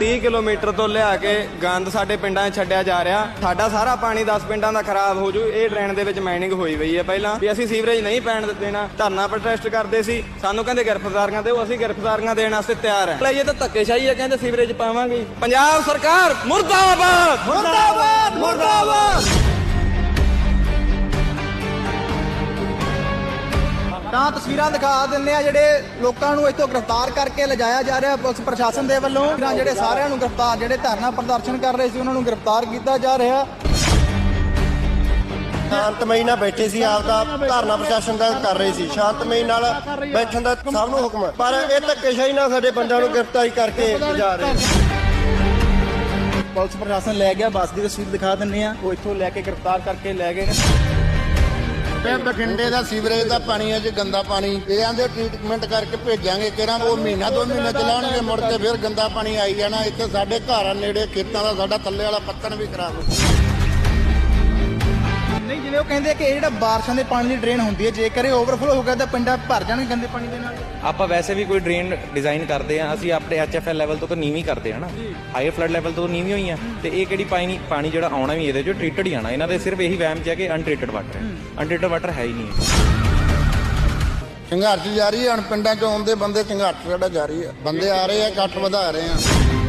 30 kilometre ਤੋਂ ਲਿਆ ਕੇ ਗੰਦ ਸਾਡੇ ਪਿੰਡਾਂ 'ਚ ਛੱਡਿਆ ਜਾ ਰਿਹਾ। ਸਾਡਾ ਸਾਰਾ ਪਾਣੀ 10 ਪਿੰਡਾਂ ਦਾ ਖਰਾਬ ਹੋ ਜੂ। ਇਹ ਡਰੇਨ ਦੇ ਵਿੱਚ ਮਾਈਨਿੰਗ ਹੋਈ ਹੋਈ ਹੈ ਪਹਿਲਾਂ। ਵੀ ਅਸੀਂ ਸੀਵਰੇਜ ਨਹੀਂ ਪੈਣ ਦੇਣਾ। ਧਰਨਾ ਪ੍ਰੋਟੈਸਟ ਕਰਦੇ ਸੀ। ਸਾਨੂੰ ਕਹਿੰਦੇ ਗ੍ਰਿਫਤਾਰੀਆਂ ਦਿਓ, ਅਸੀਂ ਗ੍ਰਿਫਤਾਰੀਆਂ ਦੇਣ ਵਾਸਤੇ ਤਿਆਰ ਹੈ। ਇਹ ਤਾਂ ਧੱਕੇਸ਼ਾਹੀ ਹੈ, ਕਹਿੰਦੇ ਸੀਵਰੇਜ ਪਾਵਾਂਗੇ। ਪੰਜਾਬ ਸਰਕਾਰ ਮੁਰਦਾਬਾਦ! ਮੁਰਦਾਬਾਦ! ਮੁਰਦਾਬਾਦ! ਤਾਂ ਤਸਵੀਰਾਂ ਦਿਖਾ ਦਿੰਦੇ ਆ ਜਿਹੜੇ ਲੋਕਾਂ ਨੂੰ ਇੱਥੋਂ ਗ੍ਰਿਫਤਾਰ ਕਰਕੇ ਲਿਜਾਇਆ ਜਾ ਰਿਹਾ ਪੁਲਿਸ ਪ੍ਰਸ਼ਾਸਨ ਦੇ ਵੱਲੋਂ। ਜਿਹੜੇ ਸਾਰਿਆਂ ਨੂੰ ਗ੍ਰਿਫਤਾਰ ਜਿਹੜੇ ਧਰਨਾ ਪ੍ਰਦਰਸ਼ਨ ਕਰ ਰਹੇ ਸੀ ਉਹਨਾਂ ਨੂੰ ਗ੍ਰਿਫਤਾਰ ਕੀਤਾ ਜਾ ਰਿਹਾ। ਸ਼ਾਂਤਮਈ ਨਾਲ ਬੈਠੇ ਸੀ ਆਪਦਾ ਧਰਨਾ ਪ੍ਰਸ਼ਾਸਨ ਦਾ ਕਰ ਰਹੇ ਸੀ। ਸ਼ਾਂਤਮਈ ਨਾਲ ਬੈਠਣ ਦਾ ਸਭ ਨੂੰ ਹੁਕਮ ਹੈ ਪਰ ਇਹ ਧੱਕੇਸ਼ਾਹੀ ਨਾਲ ਸਾਡੇ ਬੰਦਿਆਂ ਨੂੰ ਗ੍ਰਿਫਤਾਰੀ ਕਰਕੇ ਜਾ ਰਹੇ ਪੁਲਿਸ ਪ੍ਰਸ਼ਾਸਨ ਲੈ ਗਿਆ ਬੱਸ ਦੀ ਤਸਵੀਰ ਦਿਖਾ ਦਿੰਦੇ ਆ। ਉਹ ਇੱਥੋਂ ਲੈ ਕੇ ਗ੍ਰਿਫਤਾਰ ਕਰਕੇ ਲੈ ਗਏ। ਨੇ ਤੇ ਬਠਿੰਡੇ ਦਾ ਸੀਵਰੇਜ ਦਾ ਪਾਣੀ ਹੈ ਜੀ, ਗੰਦਾ ਪਾਣੀ। ਇਹ ਦੇ ਟ੍ਰੀਟਮੈਂਟ ਕਰਕੇ ਭੇਜਾਂਗੇ ਕਿਹੜਾ ਉਹ ਮਹੀਨਾ ਦੋ ਮਹੀਨੇ ਚਲਾਉਣਗੇ, ਮੁੜ ਕੇ ਫਿਰ ਗੰਦਾ ਪਾਣੀ ਆਈ ਜਾਣਾ। ਇੱਥੇ ਸਾਡੇ ਘਰਾਂ ਨੇੜੇ, ਖੇਤਾਂ ਦਾ ਸਾਡਾ ਥੱਲੇ ਵਾਲਾ ਪੱਤਣ ਵੀ ਖਰਾਬ ਹੋ ਜਿਵੇਂ ਉਹ ਕਹਿੰਦੇ ਕਿ ਇਹ ਜਿਹੜਾ ਬਾਰਿਸ਼ਾਂ ਦੇ ਪਾਣੀ ਦੀ ਡਰੇਨ ਹੁੰਦੀ ਹੈ ਜੇਕਰ ਇਹ ਓਵਰਫਲੋ ਹੋ ਗਿਆ ਤਾਂ ਪਿੰਡਾਂ ਭਰ ਜਾਣਗੇ ਗੰਦੇ ਪਾਣੀ ਦੇ ਨਾਲ। ਆਪਾਂ ਵੈਸੇ ਵੀ ਕੋਈ ਡਰੇਨ ਡਿਜ਼ਾਈਨ ਕਰਦੇ ਆ ਅਸੀਂ ਆਪਣੇ ਐਚਐਫਐਲ ਲੈਵਲ ਤੋਂ ਤਾਂ ਨੀਵੀਂ ਕਰਦੇ ਆ ਨਾ। ਹਾਇਰ ਫਲੱਡ ਲੈਵਲ ਤੋਂ ਨੀਵੀਂ ਹੋਈ ਆ ਤੇ ਇਹ ਕਿਹੜੀ ਪਾਣੀ ਪਾਣੀ ਜਿਹੜਾ ਆਉਣਾ ਵੀ ਇਹਦੇ ਚੋਂ ਟ੍ਰੀਟਡ ਹੀ ਆਣਾ ਇਹਨਾਂ ਦੇ ਸਿਰਫ ਇਹੀ ਵਹਿਮ ਚ ਹੈ ਕਿ ਅਨਟ੍ਰੀਟਡ ਵਾਟਰ ਹੈ। ਅਨਟ੍ਰੀਟਡ ਵਾਟਰ ਹੈ ਹੀ ਨਹੀਂ। ਸੰਘਰਸ਼ ਜਾਰੀ ਹੈ ਹੁਣ ਪਿੰਡਾਂ 'ਚ ਆਉਂਦੇ ਬੰਦੇ ਸੰਘਰਸ਼ ਸਾਡਾ ਜਾਰੀ ਹੈ। ਬੰਦੇ ਆ ਰਹੇ ਆ ਇਕੱਠ ਵਧਾ ਰਹੇ ਆ।